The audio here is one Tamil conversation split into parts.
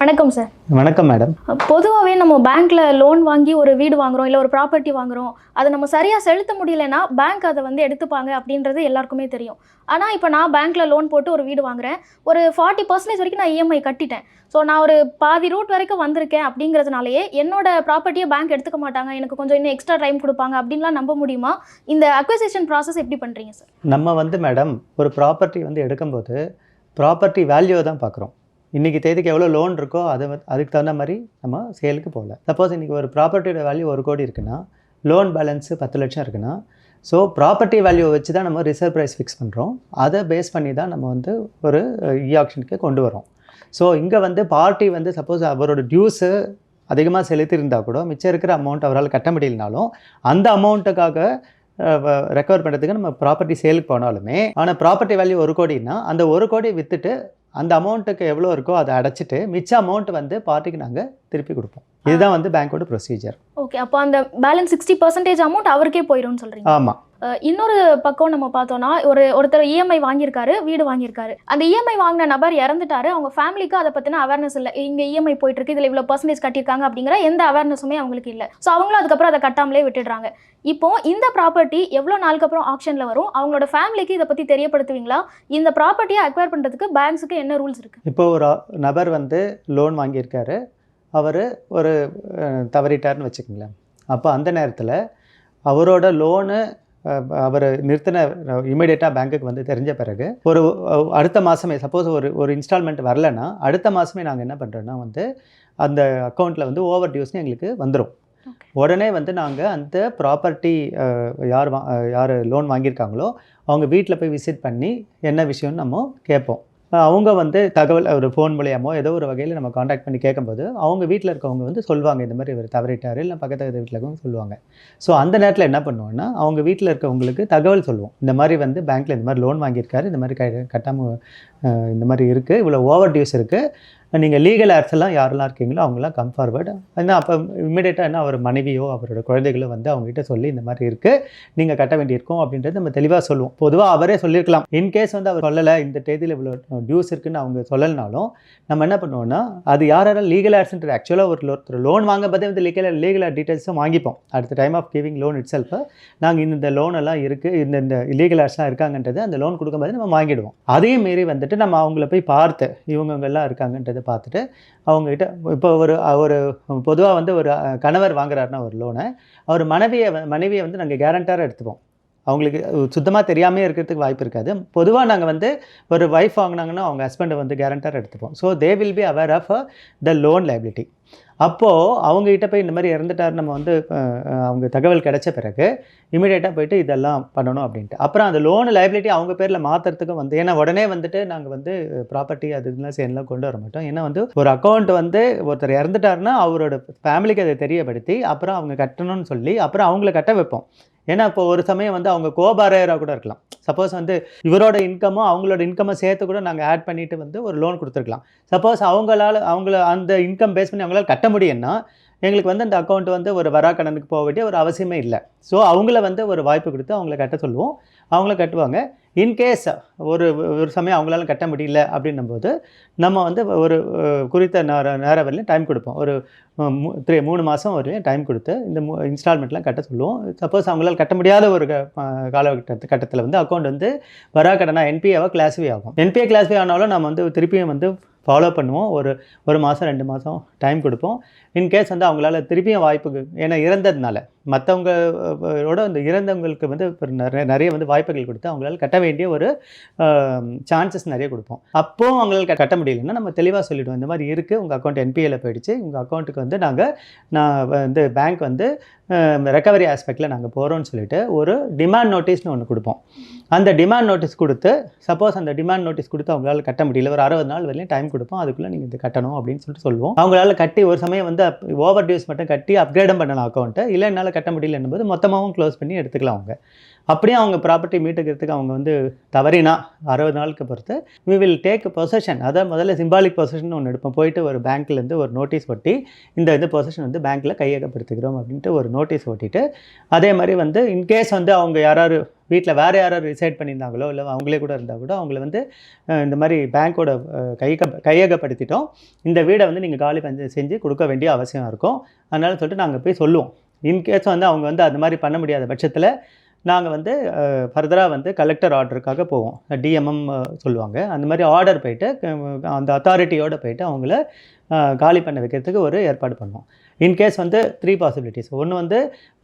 வணக்கம் சார் வணக்கம் மேடம் பொதுவாகவே நம்ம பேங்க்ல லோன் வாங்கி ஒரு வீடு வாங்குறோம் இல்லை ஒரு ப்ராப்பர்ட்டி வாங்குறோம் அதை நம்ம சரியாக செலுத்த முடியலன்னா பேங்க் அதை வந்து எடுத்துப்பாங்க அப்படின்றது எல்லாருக்குமே தெரியும். ஆனால் இப்போ நான் பேங்க்ல லோன் போட்டு ஒரு வீடு வாங்குறேன். ஒரு ஃபார்ட்டி பர்சன்டேஜ் வரைக்கும் நான் இஎம்ஐ கட்டிட்டேன். ஸோ நான் ஒரு பாதி ரூட் வரைக்கும் வந்திருக்கேன் அப்படிங்கிறதுனாலயே என்னோட ப்ராப்பர்ட்டியை பேங்க் எடுத்துக்க மாட்டாங்க. எனக்கு கொஞ்சம் இன்னும் எக்ஸ்ட்ரா டைம் கொடுப்பாங்க அப்படின்லாம் நம்ப முடியுமா? இந்த அக்வசிஷன் ப்ராசஸ் எப்படி பண்ணுறீங்க சார் நம்ம வந்து மேடம் ஒரு ப்ராப்பர்ட்டி வந்து எடுக்கும்போது ப்ராப்பர்ட்டி வேல்யூவை தான் பார்க்குறோம். இன்றைக்கி தேதிக்கு எவ்வளோ லோன் இருக்கோ அதை அதுக்கு தகுந்த மாதிரி நம்ம சேலுக்கு போகல. சப்போஸ் இன்றைக்கி ஒரு ப்ராப்பர்ட்டியோட வேல்யூ ஒரு கோடி இருக்குன்னா லோன் பேலன்ஸு பத்து லட்சம் இருக்குன்னா ஸோ ப்ராப்பர்ட்டி வேல்யூவை வச்சு தான் நம்ம ரிசர்வ் ப்ரைஸ் ஃபிக்ஸ் பண்ணுறோம் அதை பேஸ் பண்ணி தான் நம்ம வந்து ஒரு e இ ஆக்ஷனுக்கு கொண்டு வரோம் ஸோ இங்கே வந்து பார்ட்டி வந்து சப்போஸ் அவரோட டியூஸு அதிகமாக செலுத்தியிருந்தால் கூட மிச்சம் இருக்கிற அமௌண்ட் அவரால் கட்ட முடியலனாலும் அந்த அமௌண்ட்டுக்காக ரெக்கவர் பண்ணுறதுக்கு நம்ம ப்ராப்பர்ட்டி சேலுக்கு போனாலுமே ஆனால் ப்ராப்பர்ட்டி வேல்யூ ஒரு கோடின்னா அந்த ஒரு கோடி விற்றுட்டு அந்த அமௌண்ட்டுக்கு எவ்வளோ இருக்கோ அதை அடைச்சிட்டு மிச்ச அமௌண்ட் வந்து பார்ட்டிக்கு நாங்கள் திருப்பி கொடுப்போம். இதுதான் வந்து பேங்க்கோட ப்ரொசீஜர் ஓகே அப்போ அந்த பேலன்ஸ் சிக்ஸ்டி பர்சன்டேஜ் அமௌண்ட் அவருக்கே போயிடும்னு சொல்கிறீங்க ஆமாம் இன்னொரு பக்கம் நம்ம பார்த்தோம்னா ஒரு ஒருத்தர் இஎம்ஐ வாங்கியிருக்காரு வீடு வாங்கியிருக்காரு. அந்த இஎம்ஐ வாங்கின நபர் இறந்துட்டாரு. அவங்க ஃபேமிலிக்கு அதை பற்றின அவேர்னஸ் இல்லை. இங்கே இஎம்ஐ போயிட்டு இருக்கு இதில் இவ்வளோ பர்சன்டேஜ் கட்டியிருக்காங்க அப்படிங்கிற எந்த அவேர்னஸுமே அவங்களுக்கு இல்லை. ஸோ அவங்களும் அதுக்கப்புறம் அதை கட்டாமலே விட்டுடுறாங்க. இப்போ இந்த ப்ராப்பர்ட்டி எவ்வளோ நாளுக்கு அப்புறம் ஆப்ஷனில் வரும்? அவங்களோட ஃபேமிலிக்கு இதை பற்றி தெரியப்படுத்துவீங்களா? இந்த ப்ராப்பர்ட்டியை அக்வயர் பண்ணுறதுக்கு பேங்க்ஸுக்கு என்ன ரூல்ஸ் இருக்குது இப்போ ஒரு நபர் வந்து லோன் வாங்கியிருக்காரு. அவர் ஒரு தவறிட்டார்னு வச்சுக்கோங்களேன். அப்போ அந்த நேரத்தில் அவரோட லோனு அவர் நிறுத்தின இமீடியட்டாக பேங்க்குக்கு வந்து தெரிஞ்ச பிறகு ஒரு அடுத்த மாதமே சப்போஸ் ஒரு ஒரு இன்ஸ்டால்மெண்ட் வரலன்னா அடுத்த மாதமே நாங்கள் என்ன பண்ணுறோன்னா வந்து அந்த அக்கௌண்ட்டில் வந்து ஓவர் டியூஸ்னு எங்களுக்கு வந்துடும். உடனே வந்து நாங்கள் அந்த ப்ராப்பர்ட்டி யார் வா யார் லோன் வாங்கியிருக்காங்களோ அவங்க வீட்டில் போய் விசிட் பண்ணி என்ன விஷயம்னு நம்ம கேட்போம் அவங்க வந்து தகவல் ஒரு ஃபோன் மூலியமோ ஏதோ ஒரு வகையில் நம்ம காண்டாக்ட் பண்ணி கேட்கும்போது அவங்க வீட்டில் இருக்கவங்க வந்து சொல்லுவாங்க இந்த மாதிரி இவர் தவறிட்டார் இல்லை பக்கத்து வீட்டில் இருக்கவங்க சொல்லுவாங்க ஸோ அந்த நேரத்தில் என்ன பண்ணுவோம்னா அவங்க வீட்டில் இருக்கவங்களுக்கு தகவல் சொல்லுவோம். இந்த மாதிரி வந்து பேங்க்கில் இந்த மாதிரி லோன் வாங்கியிருக்காரு இந்த மாதிரி க கட்டாமல் இந்த மாதிரி இருக்குது இவ்வளோ ஓவர் டியூஸ் இருக்குது நீங்கள் லீகல் ஆர்ட்ஸ் எல்லாம் யாரெல்லாம் இருக்கீங்களோ அவங்களாம் கம் ஃபார்வர்டு என்ன அப்போ இம்மிடியேட்டாக என்ன அவர் மனைவியோ அவரோட குழந்தைகளோ வந்து அவங்ககிட்ட சொல்லி இந்த மாதிரி இருக்குது நீங்கள் கட்ட வேண்டியிருக்கும் அப்படின்றது நம்ம தெளிவாக சொல்லுவோம். பொதுவாக அவரே சொல்லியிருக்கலாம். இன்கேஸ் வந்து அவர் சொல்லலை இந்த தேதியில் இவ்வளோ டியூஸ் இருக்குன்னு அவங்க சொல்லலைனாலும் நம்ம என்ன பண்ணுவோம்னா அது யார் யாரும் லீகல் ஆட்ஸ்ன்றது ஆக்சுவலாக ஒரு ஒருத்தர் லோன் வாங்கும்போதே வந்து லீகல் லீகல் டீட்டெயில்ஸும் வாங்கிப்போம். அடுத்த time of giving loan it செல்ஃபை நாங்கள் இந்த லோன் எல்லாம் இருக்குது இந்த இந்த லீகல் ஆட்ஸ்லாம் இருக்காங்கன்றது அந்த லோன் கொடுக்கும்போது நம்ம வாங்கிடுவோம். அதையும் மீறி வந்துட்டு நம்ம அவங்கள போய் பார்த்து இவங்கவங்கெல்லாம் இருக்காங்கன்றது பார்த்துட்டு அவங்ககிட்ட இப்போ ஒரு ஒரு பொதுவாக வந்து ஒரு கணவர் வாங்குறாருன்னா ஒரு லோனை அவர் மனைவியை மனைவியை வந்து நாங்கள் கேரண்டாராக எடுத்துப்போம். அவங்களுக்கு சுத்தமாக தெரியாமே இருக்கிறதுக்கு வாய்ப்பு இருக்காது. பொதுவாக நாங்கள் வந்து ஒரு ஒய்ஃப் வாங்கினாங்கன்னா அவங்க ஹஸ்பண்டை வந்து கேரண்டார் எடுத்துப்போம். So they will be aware of the loan liability அப்போது அவங்ககிட்ட போய் இந்த மாதிரி இறந்துட்டார் நம்ம வந்து அவங்க தகவல் கிடைச்ச பிறகு இமீடியட்டாக போயிட்டு இதெல்லாம் பண்ணணும் அப்படின்ட்டு. அப்புறம் அந்த லோனு லைபிலிட்டி அவங்க பேரில் மாற்றுறதுக்கும் வந்து ஏன்னா உடனே வந்துட்டு நாங்கள் வந்து ப்ராப்பர்ட்டி அது இதெல்லாம் சேர்லாம் கொண்டு வர மாட்டோம். ஏன்னா வந்து ஒரு அக்கௌண்ட் வந்து ஒருத்தர் இறந்துட்டாருன்னா அவரோட ஃபேமிலிக்கு அதை தெரியப்படுத்தி அப்புறம் அவங்க கட்டணும்னு சொல்லி அப்புறம் அவங்கள கட்ட வைப்போம். ஏன்னா இப்போ ஒரு சமயம் வந்து அவங்க கோபாரையராக கூட இருக்கலாம். சப்போஸ் வந்து இவரோட இன்கமும் அவங்களோட இன்கம்மை சேர்த்து கூட நாங்கள் ஆட் பண்ணிவிட்டு வந்து ஒரு லோன் கொடுத்துருக்கலாம். சப்போஸ் அவங்களால அவங்கள அந்த இன்கம் பேஸ் பண்ணி அவங்களால கட்ட முடியும்னா எங்களுக்கு வந்து அந்த அக்கௌண்ட் வந்து ஒரு வராக்கடனுக்கு போக வேண்டிய ஒரு அவசியமே இல்லை. ஸோ அவங்கள வந்து ஒரு வாய்ப்பு கொடுத்து அவங்கள கட்ட சொல்லுவோம். அவங்களும் கட்டுவாங்க. இன்கேஸ் ஒரு ஒரு சமயம் அவங்களால கட்ட முடியல அப்படின்னும் போது நம்ம வந்து ஒரு குறித்த நேர நேர வரலையும் டைம் கொடுப்போம். ஒரு த்ரீ மூணு மாதம் வரையும் டைம் கொடுத்து இந்த இன்ஸ்டால்மெண்ட்லாம் கட்ட சொல்லுவோம். சப்போஸ் அவங்களால கட்ட முடியாத ஒரு க- காலகட்டத்து கட்டத்தில் வந்து அக்கௌண்ட் வந்து வராக்கடனா என்பிஏவாக கிளாஸிஃபை ஆகும். என்பிஏ கிளாஸிஃபை ஆனாலும் நம்ம வந்து திருப்பியும் வந்து ஃபாலோ பண்ணுவோம். ஒரு ஒரு மாதம் ரெண்டு மாதம் டைம் கொடுப்போம். இன்கேஸ் வந்து அவங்களால திருப்பியும் வாய்ப்புக்கு ஏன்னா இறந்ததுனால. மற்றவங்களோட அந்த இறந்தவங்களுக்கு வந்து நிறைய நிறைய வந்து வாய்ப்புகள் கொடுத்து அவங்களால கட்ட வேண்டிய ஒரு சான்சஸ் நிறைய கொடுப்போம். அப்போது அவங்களால க- கட்ட முடியலன்னா நம்ம தெளிவாக சொல்லிவிடுவோம் இந்த மாதிரி இருக்குது உங்கள் அக்கௌண்ட் என்பிஏல போயிடுச்சு உங்கள் அக்கௌண்ட்டுக்கு வந்து நாங்கள் நான் வந்து பேங்க் வந்து ரெக்கவரி ஆஸ்பெக்டில் நாங்கள் போகிறோம்னு சொல்லிட்டு ஒரு டிமாண்ட் நோட்டீஸ்னு ஒன்று கொடுப்போம். அந்த டிமாண்ட் நோட்டீஸ் கொடுத்து சப்போஸ் அந்த டிமாண்ட் நோட்டீஸ் கொடுத்து அவங்களால கட்ட முடியல. ஒரு அறுபது நாள் வரையும் டைம் கொடுப்போம். அதுக்குள்ளே நீங்கள் இது கட்டணும் அப்படின்னு சொல்லிட்டு சொல்லுவோம். அவங்களால கட்டி ஒரு சமயம் வந்து ஓவர் டியூஸ் மட்டும் கட்டி அப்கிரேடும் பண்ணலாம் அக்கௌண்ட்டு இல்லை என்னால் கட்ட முடியலன்னும் போது மொத்தமாகவும் க்ளோஸ் பண்ணி எடுத்துக்கலாம் அவங்க. அப்படியே அவங்க ப்ராப்பர்ட்டி மீட்டுக்கிறதுக்கு அவங்க வந்து தவறினா அறுபது நாளுக்கு பொறுத்து வி வில் டேக் பொசஷன் அதான் முதல்ல சிம்பாலிக் பொசஷன் ஒன்று எடுப்போம். போயிட்டு ஒரு பேங்க்லேருந்து ஒரு நோட்டீஸ் ஒட்டி இந்த இது பொசஷன் வந்து பேங்க்கில் கையகப்படுத்துகிறோம் அப்படின்ட்டு ஒரு நோட்டீஸ் ஒட்டிட்டு அதே மாதிரி வந்து இன்கேஸ் வந்து அவங்க யாராவது வீட்டில் வேறு யாராவது ரிசைட் பண்ணியிருந்தாங்களோ இல்லை அவங்களே கூட இருந்தால் கூட அவங்கள வந்து இந்த மாதிரி பேங்க்கோட கையக கையகப்படுத்திட்டோம். இந்த வீடை வந்து நீங்கள் காலி பண்ணி செஞ்சு கொடுக்க வேண்டிய அவசியம் இருக்கும். அதனால சொல்லிட்டு நாங்கள் போய் சொல்லுவோம். இன்கேஸ் வந்து அவங்க வந்து அது மாதிரி பண்ண முடியாத பட்சத்தில் நாங்கள் வந்து ஃபர்தராக வந்து கலெக்டர் ஆர்டருக்காக போவோம். டிஎம்எம் சொல்லுவாங்க. அந்த மாதிரி ஆர்டர் போயிட்டு அந்த அத்தாரிட்டியோட போயிட்டு அவங்கள காலி பண்ண வைக்கிறதுக்கு ஒரு ஏற்பாடு பண்ணுவோம். இன்கேஸ் வந்து த்ரீ பாசிபிலிட்டிஸ் ஒன்று வந்து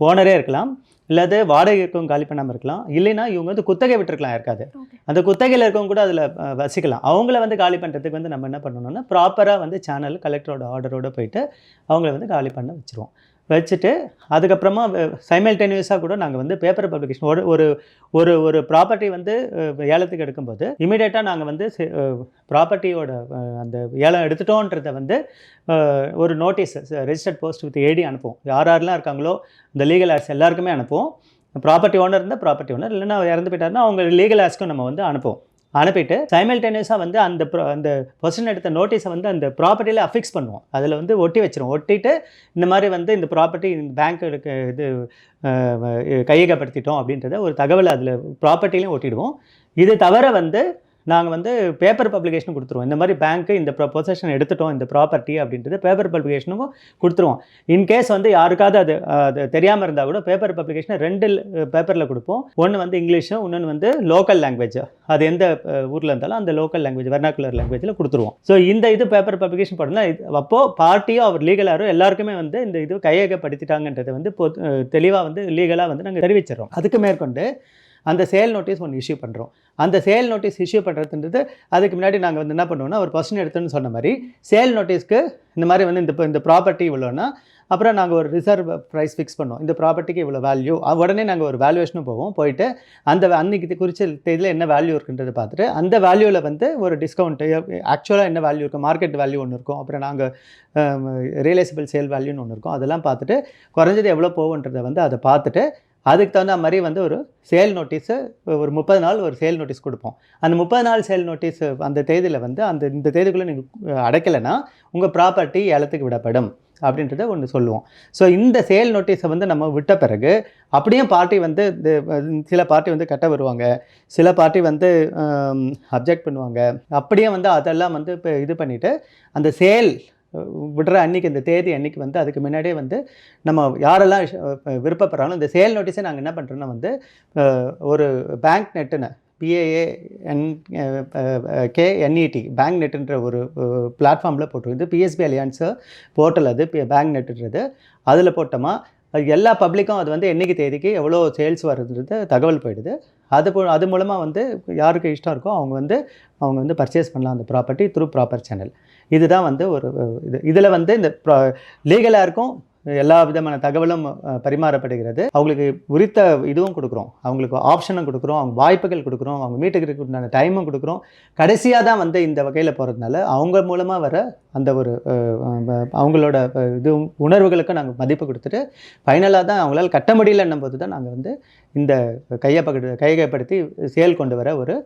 ஓனரே இருக்கலாம். இல்லாது வாடகைக்கும் காலி பண்ணாமல் இருக்கலாம். இல்லைன்னா இவங்க வந்து குத்தகை விட்டுருக்கலாம் இருக்காது. அந்த குத்தகையில் இருக்கவங்க கூட அதில் வசிக்கலாம். அவங்கள வந்து காலி பண்ணுறதுக்கு வந்து நம்ம என்ன பண்ணணும்னா ப்ராப்பராக வந்து சேனல் கலெக்டரோட ஆர்டரோட போயிட்டு அவங்கள வந்து காலி பண்ண வச்சுருவோம். வச்சுட்டு அதுக்கப்புறமா சைமல்டேனியஸாக கூட நாங்கள் வந்து பேப்பர் பப்ளிகேஷன் ஒரு ஒரு ஒரு ஒரு ப்ராப்பர்ட்டி வந்து ஏலத்துக்கு எடுக்கும்போது இமீடியட்டாக நாங்கள் வந்து ப்ராப்பர்ட்டியோட அந்த ஏலம் எடுத்துட்டோன்றதை வந்து ஒரு notice registered post with AD அனுப்புவோம். யார் யாரெல்லாம் இருக்காங்களோ இந்த லீகல் ஆர்ஸ் எல்லாருக்குமே அனுப்புவோம். ப்ராப்பர்ட்டி ஓனர் இருந்தால் ப்ராப்பர்ட்டி ஓனர் இல்லைன்னா இறந்து போயிட்டாருன்னா அவங்க லீகல் ஆர்ஸ்க்கும் நம்ம வந்து அனுப்புவோம். அனுப்பிட்டு சைமல்டேனியஸாக வந்து அந்த ப்ரோ அந்த பொசிஷன் எடுத்த நோட்டீஸை வந்து அந்த ப்ராப்பர்ட்டியில் அஃபிக்ஸ் பண்ணுவோம். அதில் வந்து ஒட்டி வச்சிரும் ஒட்டிட்டு இந்த மாதிரி வந்து இந்த ப்ராப்பர்ட்டி இந்த பேங்க்கு இது கையகப்படுத்திட்டோம் அப்படின்றத ஒரு தகவலை அதில் ப்ராப்பர்ட்டிலையும் ஒட்டிடுவோம். இது தவிர வந்து நாங்கள் வந்து பேப்பர் பப்ளிகேஷன் கொடுத்துருவோம். இந்த மாதிரி பேங்க்கு இந்த பொசஷன் எடுத்துட்டோம் இந்த ப்ராப்பர்ட்டி அப்படின்றது பேப்பர் பப்ளிகேஷனுக்கும் கொடுத்துருவோம். இன்கேஸ் வந்து யாருக்காவது அது அது தெரியாமல் இருந்தால் கூட பேப்பர் பப்ளிகேஷனை ரெண்டு பேப்பரில் கொடுப்போம். ஒன்று வந்து இங்கிலீஷும் இன்னொன்று வந்து லோக்கல் லாங்குவேஜ் அது எந்த ஊரில் இருந்தாலும் அந்த லோக்கல் லாங்குவேஜ் வெர்னாக்குலர் லாங்குவேஜில் கொடுத்துருவோம். ஸோ இந்த இது பேப்பர் பப்ளிகேஷன் போடணும்னா இது அப்போது பார்ட்டியோ அவர் லீகலாரோ எல்லாருக்குமே வந்து இந்த இது கையகப்படுத்திட்டாங்கன்றதை வந்து தெளிவாக வந்து லீகலாக வந்து நாங்கள் தெரிவிச்சிடறோம். அதுக்கு மேற்கொண்டு அந்த சேல் நோட்டீஸ் ஒன்று இஷ்யூ பண்ணுறோம் அந்த சேல் நோட்டீஸ் இஷ்யூ பண்ணுறதுன்றது அதுக்கு முன்னாடி நாங்கள் வந்து என்ன பண்ணுவோம்னா ஒரு கொஸ்டின் எடுத்துன்னு சொன்ன மாதிரி சேல் நோட்டீஸ்க்கு இந்த மாதிரி வந்து இந்த இந்த ப்ராப்பர்ட்டி இவ்வளோன்னா அப்புறம் நாங்கள் ஒரு ரிசர்வ் ப்ரைஸ் ஃபிக்ஸ் பண்ணோம். இந்த ப்ராப்பர்ட்டிக்கு இவ்வளோ வேல்யூ உடனே நாங்கள் ஒரு வேல்யூவேஷனும் போவோம். போயிட்டு அந்த அன்னைக்கு குறித்த இதில் என்ன வேல்யூ இருக்குன்றதை பார்த்துட்டு அந்த வேல்யூவில் வந்து ஒரு டிஸ்கவுண்ட்டு ஆக்சுவலாக என்ன வேல்யூ இருக்கும் மார்க்கெட் வேல்யூ ஒன்று இருக்கும். அப்புறம் நாங்கள் ரியலைசபிள் சேல் வேல்யூன்னு ஒன்று இருக்கும். அதெல்லாம் பார்த்துட்டு குறைஞ்சது எவ்வளோ போகுன்றதை வந்து அதை பார்த்துட்டு அதுக்கு தகுந்த மாதிரி வந்து ஒரு சேல் நோட்டீஸு ஒரு முப்பது நாள் ஒரு சேல் நோட்டீஸ் கொடுப்போம். அந்த முப்பது நாள் சேல் நோட்டீஸ் அந்த தேதியில் வந்து அந்த இந்த தேதிக்குள்ளே நீங்கள் அடைக்கலைன்னா உங்கள் ப்ராப்பர்ட்டி ஏலத்துக்கு விடப்படும் அப்படின்றத ஒன்று சொல்லுவோம். ஸோ இந்த சேல் நோட்டீஸை வந்து நம்ம விட்ட பிறகு அப்படியே பார்ட்டி வந்து இந்த சில பார்ட்டி வந்து கட்ட வருவாங்க. சில பார்ட்டி வந்து அப்ஜெக்ட் பண்ணுவாங்க. அப்படியே வந்து அதெல்லாம் வந்து இப்போ இது பண்ணிவிட்டு அந்த சேல் விடுற அன்னைக்கு இந்த தேதி அன்றைக்கி வந்து அதுக்கு முன்னாடியே வந்து நம்ம யாரெல்லாம் விருப்பப்படுறாலும் இந்த சேல் நோட்டீஸை நாங்கள் என்ன பண்ணுறோன்னா வந்து ஒரு bank நெட்டுன்னு B A A N K N E T bank நெட்டுன்ற ஒரு பிளாட்ஃபார்மில் போட்டிருக்குது. பிஎஸ்பி அலியான்ஸு போர்ட்டல் அது பேங்க் நெட்டுன்றது. அதில் போட்டோமா எல்லா பப்ளிக்கும் அது வந்து என்றைக்கு தேதிக்கு எவ்வளோ சேல்ஸ் வருதுன்றது தகவல் போயிடுது. அது போ அது மூலமாக வந்து யாருக்கு இஷ்டம் இருக்கோ அவங்க வந்து அவங்க வந்து பர்ச்சேஸ் பண்ணலாம் அந்த ப்ராப்பர்ட்டி த்ரூ ப்ராப்பர் சேனல். இதுதான் வந்து ஒரு இது இதில் வந்து இந்த லீகலாக இருக்கும் எல்லா விதமான தகவலும் பரிமாறப்படுகிறது. அவங்களுக்கு உரித்த இதுவும் கொடுக்குறோம். அவங்களுக்கு ஆப்ஷனும் கொடுக்குறோம். அவங்க வாய்ப்புகள் கொடுக்குறோம். அவங்க மீட்டுக்கு உண்டான டைமும் கொடுக்குறோம். கடைசியாக தான் வந்து இந்த வகையில் போகிறதுனால அவங்க மூலமாக வர அந்த ஒரு அவங்களோட இது உணர்வுகளுக்கு நாங்கள் மதிப்பு கொடுத்துட்டு ஃபைனலாக தான் அவங்களால கட்ட முடியலன்னும் போது தான் நாங்கள் வந்து இந்த கையப்படு கையகப்படுத்தி சேல் கொண்டு வர ஒரு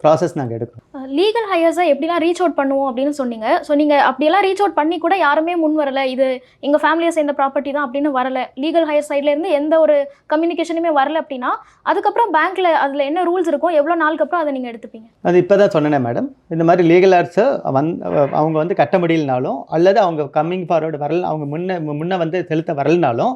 ப்ராசஸ் நாங்கள் எடுக்கிறோம். லீகல் ஹையர்ஸை எப்படிலாம் ரீச் அவுட் பண்ணுவோம் அப்படின்னு சொன்னீங்க. ஸோ நீங்கள் அப்படியெல்லாம் ரீச் அவுட் பண்ணி கூட யாருமே முன் வரல. இது எங்கள் ஃபேமிலியை சேர்ந்த ப்ராப்பர்ட்டி தான் அப்படின்னு வரல. லீகல் ஹையர் சைட்லேருந்து எந்த ஒரு கம்யூனிகேஷனுமே வரல அப்படின்னா அதுக்கப்புறம் பேங்க்கில் அதில் என்ன ரூல்ஸ் இருக்கும் எவ்வளோ நாளுக்கு அப்புறம் அதை நீங்கள் எடுத்துப்பீங்க? அது இப்போ தான் சொன்னேனே மேடம் இந்த மாதிரி லீகல் ஆர்ட்ஸை வந் அவங்க வந்து கட்ட முடியலனாலும் அல்லது அவங்க கம்மிங் ஃபார்வர்டு வரல அவங்க முன்ன முன்னே வந்து செலுத்த வரலனாலும்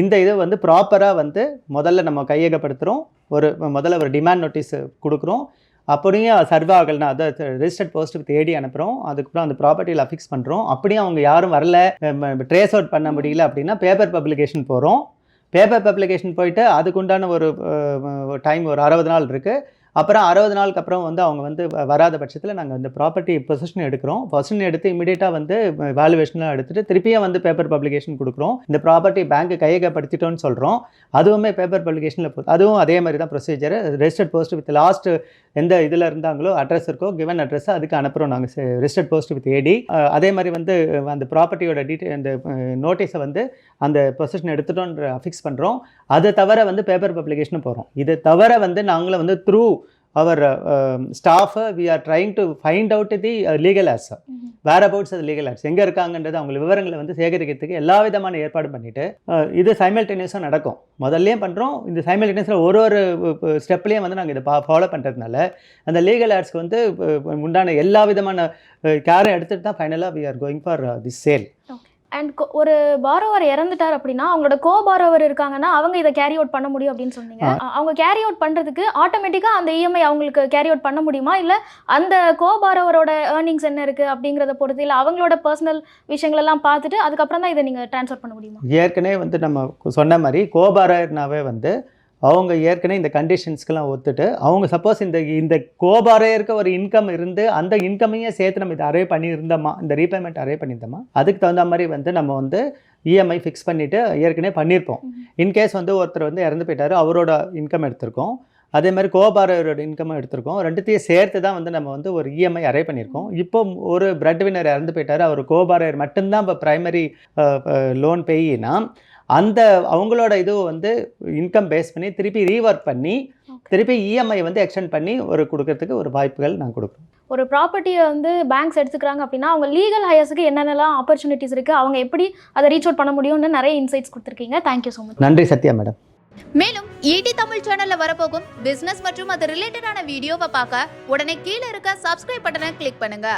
இந்த இது வந்து ப்ராப்பராக வந்து முதல்ல நம்ம கையகப்படுத்துகிறோம் ஒரு முதல்ல ஒரு டிமாண்ட் நோட்டீஸ் கொடுக்குறோம். அப்படியும் சர்வ் ஆகலைனா அதை ரிஜிஸ்டர்ட் போஸ்ட்டுக்கு தேடி அனுப்புகிறோம் அதுக்கப்புறம் அந்த ப்ராப்பர்ட்டியில் ஃபிக்ஸ் பண்ணுறோம் அப்படியும் அவங்க யாரும் வரல ட்ரேஸ் அவுட் பண்ண முடியல அப்படின்னா பேப்பர் பப்ளிகேஷன் போகிறோம் பேப்பர் பப்ளிகேஷன் போயிட்டு அதுக்குண்டான ஒரு டைம் ஒரு அறுபது நாள் இருக்குது அப்புறம் அறுபது நாளுக்கு அப்புறம் வந்து அவங்க வந்து வராத பட்சத்தில் நாங்கள் வந்து ப்ராப்பர்ட்டி பொசிஷன் எடுக்கிறோம். பொசிஷன் எடுத்து இமீடியட்டாக வந்து வேல்யூவேஷன்லாம் எடுத்துட்டு திருப்பியும் வந்து பேப்பர் பப்ளிகேஷன் கொடுக்குறோம். இந்த ப்ராப்பர்ட்டி பேங்க்கு கையகப்படுத்திட்டோம்னு சொல்கிறோம் அதுவுமே பேப்பர் பப்ளிகேஷனில் அதுவும் அதே மாதிரி தான் procedure registered post with last எந்த இதில் இருந்தாங்களோ அட்ரஸ் இருக்கோ கிவன் அட்ரஸ் அதுக்கு அனுப்புகிறோம் நாங்கள் ரிஜிஸ்டர்ட் போஸ்ட் வித் ஏடி அதே மாதிரி வந்து அந்த ப்ராப்பர்ட்டியோட டீட்டெயில் அந்த நோட்டீஸை வந்து அந்த பொசிஷன் எடுத்துட்டோன்ற ஃபிக்ஸ் பண்ணுறோம் அதை தவிர வந்து பேப்பர் பப்ளிகேஷனும் போகிறோம் இதை தவிர வந்து நாங்களும் வந்து through our ஸ்டாஃபை we are trying to find out the legal heirs whereabouts அது லீகல் ஆட்ஸ் எங்கே இருக்காங்கன்றது அவங்க விவரங்களை வந்து சேகரிக்கிறதுக்கு எல்லா விதமான ஏற்பாடு பண்ணிட்டு அஹ், இது சைமல்டேனியஸாக நடக்கும். முதல்லயும் பண்ணுறோம் இந்த சைமல்டேனியஸில் ஒரு ஒரு ஸ்டெப்லேயும் வந்து நாங்கள் இதை ஃபாலோ பண்ணுறதுனால அந்த லீகல் ஆட்ஸ்க்கு வந்து உண்டான எல்லா விதமான கேரும் எடுத்துட்டு தான் ஃபைனலாக we are going for this sale and ஒரு பாரோவர் இறந்துட்டார் அப்படின்னா அவங்களோட கோ பாரோவர் இருக்காங்கன்னா அவங்க இதை கேரி அவுட் பண்ண முடியும் அப்படின்னு சொன்னீங்க. அவங்க கேரி அவுட் பண்றதுக்கு ஆட்டோமேட்டிக்கா அந்த இஎம்ஐ அவங்களுக்கு கேரி அவுட் பண்ண முடியுமா? இல்ல அந்த கோ பாரோவரோட ஏர்னிங்ஸ் என்ன இருக்கு அப்படிங்கறத பொறுத்து இல்ல அவங்களோட பர்சனல் விஷயங்கள் எல்லாம் பார்த்துட்டு அதுக்கப்புறம் தான் இதை நீங்க ட்ரான்ஸ்ஃபர் பண்ண முடியுமா? ஏற்கனவே வந்து நம்ம சொன்ன மாதிரி கோபாரர்னாவே வந்து அவங்க ஏற்கனவே இந்த கண்டிஷன்ஸ்க்கெல்லாம் ஒத்துட்டு அவங்க சப்போஸ் இந்த இந்த கோபாரையருக்கு ஒரு இன்கம் இருந்து அந்த இன்கமையே சேர்த்து நம்ம இதை அரே பண்ணியிருந்தோமா? இந்த ரீபேமெண்ட் அரே பண்ணியிருந்தோமா? அதுக்கு தகுந்த மாதிரி வந்து நம்ம வந்து இஎம்ஐ ஃபிக்ஸ் பண்ணிவிட்டு ஏற்கனவே பண்ணியிருப்போம். இன்கேஸ் வந்து ஒருத்தர் வந்து இறந்து போயிட்டாரு அவரோட இன்கம் எடுத்திருக்கோம். அதே மாதிரி கோபாரையரோட இன்கம் எடுத்திருக்கோம். ரெண்டுத்தையும் சேர்த்து தான் வந்து நம்ம வந்து ஒரு இஎம்ஐ அரே பண்ணியிருக்கோம். இப்போ ஒரு பிரெட் வினர் இறந்து போயிட்டாரு அவர் கோபாரையர் மட்டும்தான் இப்போ ப்ரைமரி லோன் பேயினா அந்த அவங்களோட இது வந்து இன்கம் பேஸ் பண்ணி திருப்பி ரீவொர்க் பண்ணி திருப்பி இஎம்ஐ வந்து எக்ஸ்டெண்ட் பண்ணி ஒரு கொடுக்கறதுக்கு ஒரு வாய்ப்புகள் நான் கொடுக்குறோம் ஒரு ப்ராப்பர்ட்டியை வந்து பேங்க்ஸ் எடுத்துக்கிறாங்க அப்படின்னா அவங்க லீகல் ஹையர்ஸுக்கு என்னென்னலாம் ஆப்பர்ச்சுனிட்டிஸ் இருக்கு அவங்க எப்படி அதை ரீச் அவுட் பண்ண முடியும்னு நிறைய இன்சைட்ஸ் கொடுத்துருக்கீங்க. தேங்க்யூ ஸோ மச் நன்றி சத்யா மேடம். மேலும் ஈடி தமிழ் சேனல்ல வரப்போகும் பிசினஸ் மற்றும் அது ரிலேட்டடான வீடியோவை பார்க்க உடனே கீழே இருக்க சப்ஸ்கிரைப் பட்டனை கிளிக் பண்ணுங்க.